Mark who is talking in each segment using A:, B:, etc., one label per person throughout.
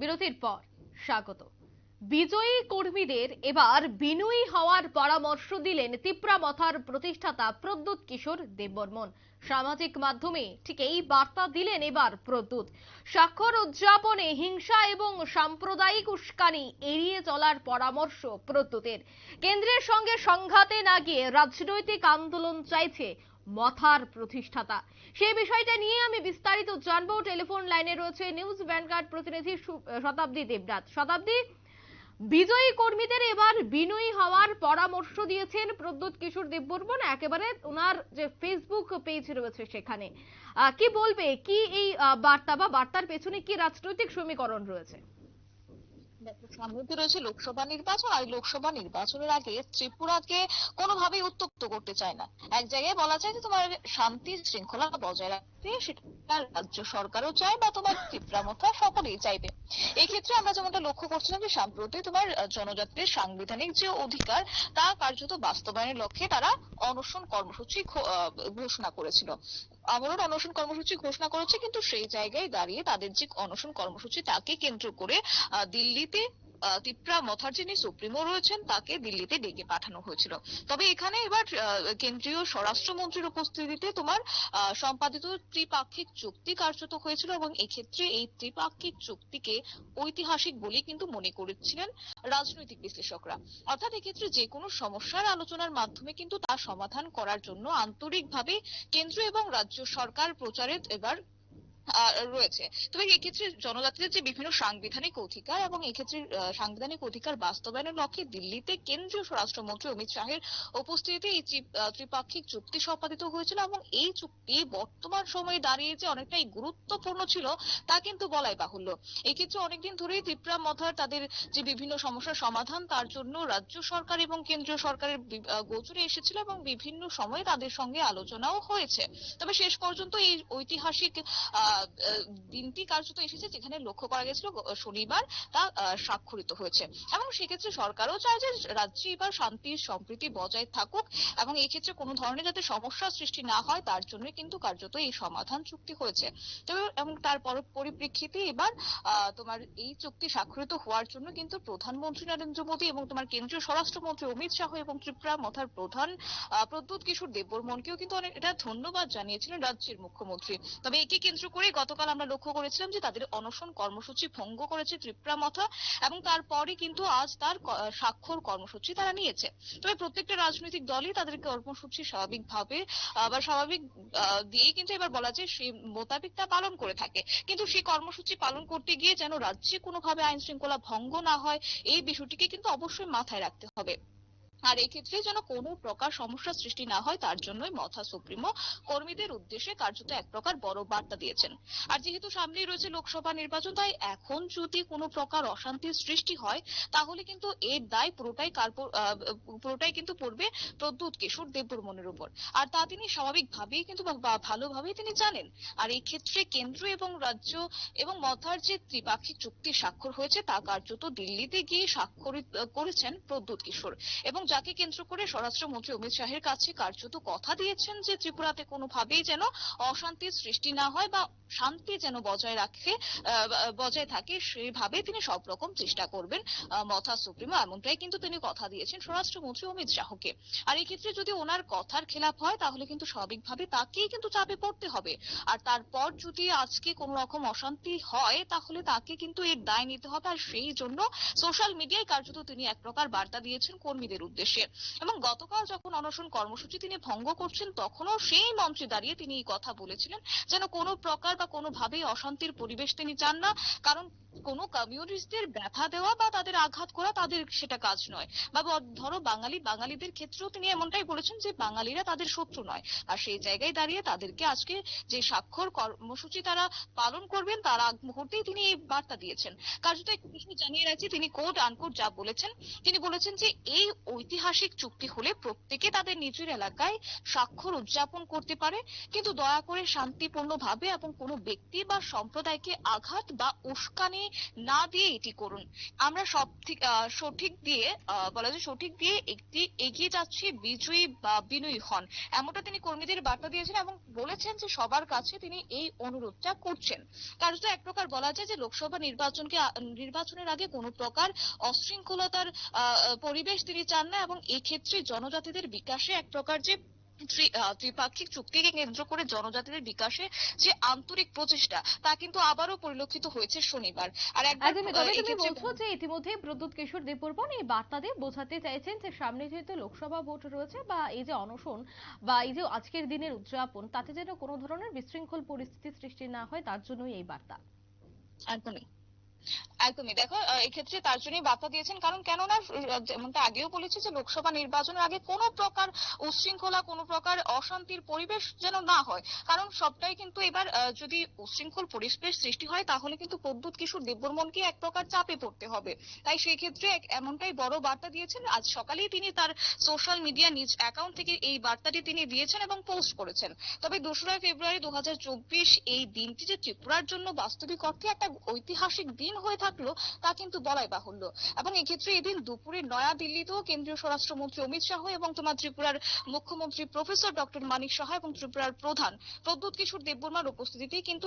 A: বিরতির পর স্বাগত বিজয়ী কর্মীদের এবার বিনয়ী হওয়ার পরামর্শ দিলেন মথার প্রতিষ্ঠাতা প্রদ্যুৎ কিশোর দেববর্মন সামাজিক মাধ্যমে ঠিক এই বার্তা দিলেন এবার প্রদ্যুৎ স্বাক্ষর উদযাপনে হিংসা এবং সাম্প্রদায়িক উস্কানি এড়িয়ে চলার পরামর্শ প্রদ্যুতের কেন্দ্রের সঙ্গে সংঘাতে না গিয়ে রাজনৈতিক আন্দোলন চাইছে মথার প্রতিষ্ঠাতা সেই বিষয়টা নিয়ে আমি বিস্তারিত জানবো টেলিফোন লাইনে রয়েছে নিউজ ভ্যানগার্ড প্রতিনিধি শতাব্দী দেবরাত শতাব্দী বিজয়ী কর্মীদের এবার বিনয়ী হওয়ার পরামর্শ দিয়েছেন প্রদ্যুৎ কিশোর দেববর্মন একেবারে ওনার যে ফেসবুক পেজ রয়েছে সেখানে কি বলবে কি এই বার্তা বা বার্তার পেছনে কি রাজনৈতিক সমীকরণ রয়েছে
B: সামনে রয়েছে লোকসভা নির্বাচন আর লোকসভা নির্বাচনের আগে ত্রিপুরাকে কোনোভাবেই উত্তপ্ত করতে চায় না এক জায়গায় বলা যায় যে তোমার শান্তি শৃঙ্খলা বজায় রাখতে সেটা রাজ্য সরকারও চায় বা তোমার তীব্রামতা সকলেই চাইবে এক্ষেত্রে আমরা যেমনটা লক্ষ্য করছিলাম যে সাম্প্রতি তোমার জনজাতির সাংবিধানিক যে অধিকার তা কার্যত বাস্তবায়নের লক্ষ্যে তারা অনশন কর্মসূচি ঘোষণা করেছিল আবরণ অনশন কর্মসূচি ঘোষণা করেছে কিন্তু সেই জায়গায় দাঁড়িয়ে তাদের যে অনশন কর্মসূচি তাকে কেন্দ্র করে দিল্লিতে তিপ্রা মথার যিনি সুপ্রিমো রয়েছেন তাকে দিল্লিতে ডেকে পাঠানো হয়েছিল তবে এখানে এবার কেন্দ্রীয় স্বরাষ্ট্রমন্ত্রীর উপস্থিতিতে তোমার সম্পাদিত ত্রিপাক্ষিক চুক্তি কার্যত হয়েছিল এবং এক্ষেত্রে এই ত্রিপাক্ষিক চুক্তিকে ঐতিহাসিক বলেই কিন্তু মনে করেছিলেন রাজনৈতিক বিশ্লেষকরা অর্থাৎ এক্ষেত্রে যে কোনো সমস্যার আলোচনার মাধ্যমে কিন্তু তা সমাধান করার জন্য আন্তরিকভাবে কেন্দ্র এবং রাজ্য সরকার প্রচারে এবার রয়েছে তবে এক্ষেত্রে জনজাতিদের যে বিভিন্ন সাংবিধানিক অধিকার এবং এক্ষেত্রে সাংবিধানিক অধিকার বাস্তবায়নের লক্ষ্যে দিল্লিতে কেন্দ্রীয় স্বরাষ্ট্রমন্ত্রী অমিত শাহের উপস্থিতিতে এই ত্রিপাক্ষিক চুক্তি সম্পাদিত হয়েছিল এবং এই চুক্তি বর্তমান সময়ে দাঁড়িয়ে যে অনেকটাই গুরুত্বপূর্ণ ছিল তা কিন্তু বলাই বাহুল্য এক্ষেত্রে অনেকদিন ধরেই ত্রিপুরা মথার তাদের যে বিভিন্ন সমস্যার সমাধান তার জন্য রাজ্য সরকার এবং কেন্দ্রীয় সরকারের গোচরে এসেছিল এবং বিভিন্ন সময়ে তাদের সঙ্গে আলোচনাও হয়েছে তবে শেষ পর্যন্ত এই ঐতিহাসিক দিনটি কার্যত এসেছে যেখানে লক্ষ্য করা গেছিল শনিবার তা স্বাক্ষরিত হয়েছে এবং সেক্ষেত্রে সরকারও চায় যে রাজ্যে এবার শান্তি সম্প্রীতি বজায় থাকুক এবং এই ক্ষেত্রে কোনো ধরনের যাতে সমস্যা সৃষ্টি না হয় তার জন্য কিন্তু কার্যত এই সমাধান চুক্তি হয়েছে তবে এবং তার পরিপ্রেক্ষিতে এবার তোমার এই চুক্তি স্বাক্ষরিত হওয়ার জন্য কিন্তু প্রধানমন্ত্রী নরেন্দ্র মোদী এবং তোমার কেন্দ্রীয় স্বরাষ্ট্রমন্ত্রী অমিত শাহ এবং ত্রিপুরা মথার প্রধান প্রদ্যুৎ কিশোর দেববর্মনকেও কিন্তু অনেক এটা ধন্যবাদ জানিয়েছিলেন রাজ্যের মুখ্যমন্ত্রী তবে একে কেন্দ্র করে করে গতকাল আমরা লক্ষ্য করেছিলাম যে তাদের অনশন কর্মসূচি ভঙ্গ করেছে ত্রিপুরা মথা এবং তারপরে কিন্তু আজ তার স্বাক্ষর কর্মসূচি তারা নিয়েছে তবে প্রত্যেকটা রাজনৈতিক দলই তাদের কর্মসূচি স্বাভাবিকভাবে বা স্বাভাবিক দিয়ে কিন্তু এবার বলা যায় সেই মোতাবেক তা পালন করে থাকে কিন্তু সেই কর্মসূচি পালন করতে গিয়ে যেন রাজ্যে কোনোভাবে আইন শৃঙ্খলা ভঙ্গ না হয় এই বিষয়টিকে কিন্তু অবশ্যই মাথায় রাখতে হবে আর এক্ষেত্রে যেন কোনো প্রকার সমস্যা সৃষ্টি না হয় তার জন্যই মথা সুপ্রিমো কর্মীদের উদ্দেশ্যে কার্যত এক প্রকার বড় বার্তা দিয়েছেন আর যেহেতু সামনেই রয়েছে লোকসভা নির্বাচন তাই এখন যদি কোনো প্রকার অশান্তির সৃষ্টি হয় তাহলে কিন্তু এর দায় পুরোটাই পুরোটাই কিন্তু পড়বে প্রদ্যুৎ কিশোর দেববর্মনের উপর আর তা তিনি স্বাভাবিকভাবেই কিন্তু ভালোভাবেই তিনি জানেন আর এই ক্ষেত্রে কেন্দ্র এবং রাজ্য এবং মথার যে ত্রিপাক্ষিক চুক্তি স্বাক্ষর হয়েছে তা কার্যত দিল্লিতে গিয়ে স্বাক্ষরিত করেছেন প্রদ্যুৎ কিশোর এবং যাকে কেন্দ্র করে স্বরাষ্ট্রমন্ত্রী অমিত শাহের কাছে কার্যত কথা দিয়েছেন যে ত্রিপুরাতে কোনোভাবেই যেন অশান্তি সৃষ্টি না হয় বা শান্তি যেন বজায় রাখে বজায় থাকে সেভাবে তিনি সব রকম চেষ্টা করবেন মথা সুপ্রিমো এমনটাই কিন্তু তিনি কথা দিয়েছেন স্বরাষ্ট্রমন্ত্রী অমিত শাহকে আর এই ক্ষেত্রে যদি ওনার কথার খেলাপ হয় তাহলে কিন্তু স্বাভাবিকভাবে তাকেই কিন্তু চাপে পড়তে হবে আর তারপর যদি আজকে কোনো রকম অশান্তি হয় তাহলে তাকে কিন্তু এর দায় নিতে হবে আর সেই জন্য সোশ্যাল মিডিয়ায় কার্যত তিনি এক প্রকার বার্তা দিয়েছেন কর্মীদের উদ্দেশ্যে উদ্দেশ্যে এবং গতকাল যখন অনশন কর্মসূচি তিনি ভঙ্গ করছেন তখনও সেই মঞ্চে দাঁড়িয়ে তিনি এই কথা বলেছিলেন যেন কোনো প্রকার বা কোনোভাবেই অশান্তির পরিবেশ তিনি চান না কারণ কোন কমিউনিস্টদের ব্যথা দেওয়া বা তাদের আঘাত করা তাদের সেটা কাজ নয় বা ধরো বাঙালি বাঙালিদের ক্ষেত্রেও তিনি এমনটাই বলেছেন যে বাঙালিরা তাদের শত্রু নয় আর সেই জায়গায় দাঁড়িয়ে তাদেরকে আজকে যে স্বাক্ষর কর্মসূচি তারা পালন করবেন তার আগ মুহূর্তেই তিনি এই বার্তা দিয়েছেন কার্যত একটু জানিয়ে রাখছি তিনি কোর্ট আনকোর্ট যা বলেছেন তিনি বলেছেন যে এই ঐতিহাসিক চুক্তি হলে প্রত্যেকে তাদের নিজের এলাকায় স্বাক্ষর উদযাপন করতে পারে কিন্তু দয়া করে শান্তিপূর্ণভাবে এবং কোনো ব্যক্তি বা সম্প্রদায়কে আঘাত বা উস্কানি না দিয়ে এটি করুন আমরা সব সঠিক দিয়ে বলা যায় সঠিক দিয়ে একটি এগিয়ে যাচ্ছে বিজয়ী বা বিনয়ী হন এমনটা তিনি কর্মীদের বার্তা দিয়েছেন এবং বলেছেন যে সবার কাছে তিনি এই অনুরোধটা করছেন কারণ এক প্রকার বলা যায় যে লোকসভা নির্বাচনকে নির্বাচনের আগে কোনো প্রকার অশৃঙ্খলতার পরিবেশ তিনি চান না এবং এক্ষেত্রে জনজাতিদের বিকাশে এক প্রকার যে ত্রিপাক্ষিক চুক্তিকে কেন্দ্র করে জনজাতিদের বিকাশে যে আন্তরিক প্রচেষ্টা তা কিন্তু আবারও পরিলক্ষিত হয়েছে শনিবার
A: আর আচ্ছা, তুমি বলছো যে ইতিমধ্যে প্রদ্যুৎ কিশোর দেববর্মন এই বার্তা দিয়ে বোঝাতে চাইছেন যে সামনে যেহেতু লোকসভা ভোট রয়েছে বা এই যে অনশন বা এই যে আজকের দিনের উদযাপন তাতে যেন কোনো ধরনের বিশৃঙ্খল পরিস্থিতি সৃষ্টি না হয় তার জন্যই এই বার্তা
B: একদমই একদমই দেখো এক্ষেত্রে তার জন্যই বার্তা দিয়েছেন কারণ কেননা যেমনটা আগেও বলেছি যে লোকসভা নির্বাচনের আগে কোনো প্রকার উশৃঙ্খলা কোনো প্রকার অশান্তির পরিবেশ যেন না হয় কারণ সবটাই কিন্তু এবার যদি উশৃঙ্খল পরিবেশ সৃষ্টি হয় তাহলে কিন্তু প্রদ্যুৎ কিশোর মনকে এক প্রকার চাপে পড়তে হবে তাই সেই ক্ষেত্রে এমনটাই বড় বার্তা দিয়েছেন আজ সকালেই তিনি তার সোশ্যাল মিডিয়া নিজ অ্যাকাউন্ট থেকে এই বার্তাটি তিনি দিয়েছেন এবং পোস্ট করেছেন তবে দোসরা ফেব্রুয়ারি দু এই দিনটি যে ত্রিপুরার জন্য বাস্তবিক অর্থে একটা ঐতিহাসিক দিন হয়ে থাকে থাকলো তা কিন্তু বলাই বাহুল্য এবং এক্ষেত্রে এদিন দুপুরে নয়াদিল্লিতেও কেন্দ্রীয় স্বরাষ্ট্রমন্ত্রী অমিত শাহ এবং তোমার ত্রিপুরার মুখ্যমন্ত্রী প্রফেসর ডক্টর মানিক সাহা এবং ত্রিপুরার প্রধান প্রদ্যুৎ কিশোর দেববর্মার উপস্থিতিতে কিন্তু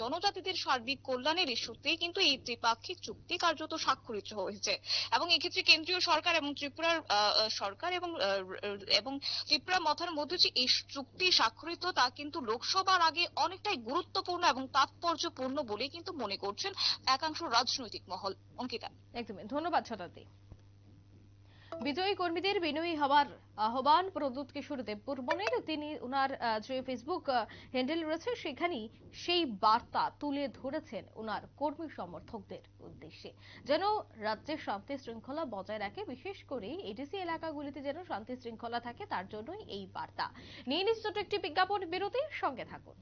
B: জনজাতিদের সার্বিক কল্যাণের ইস্যুতে কিন্তু এই ত্রিপাক্ষিক চুক্তি কার্যত স্বাক্ষরিত হয়েছে এবং এক্ষেত্রে কেন্দ্রীয় সরকার এবং ত্রিপুরার সরকার এবং এবং ত্রিপুরা মথার মধ্যে যে এই চুক্তি স্বাক্ষরিত তা কিন্তু লোকসভার আগে অনেকটাই গুরুত্বপূর্ণ এবং তাৎপর্যপূর্ণ বলে কিন্তু মনে করছেন একাংশ রাজ্য রাজনৈতিক মহল অঙ্কিতা
A: একদমই ধন্যবাদ শতাব্দী বিজয়ী কর্মীদের বিনয়ী হওয়ার আহ্বান প্রদ্যুত কিশোর দেববর্মনের তিনি ওনার যে ফেসবুক হ্যান্ডেল রয়েছে সেখানেই সেই বার্তা তুলে ধরেছেন ওনার কর্মী সমর্থকদের উদ্দেশ্যে যেন রাজ্যের শান্তি শৃঙ্খলা বজায় রাখে বিশেষ করে এডিসি এলাকাগুলিতে যেন শান্তি শৃঙ্খলা থাকে তার জন্যই এই বার্তা নিয়ে নিশ্চিত একটি বিজ্ঞাপন বিরতির সঙ্গে থাকুন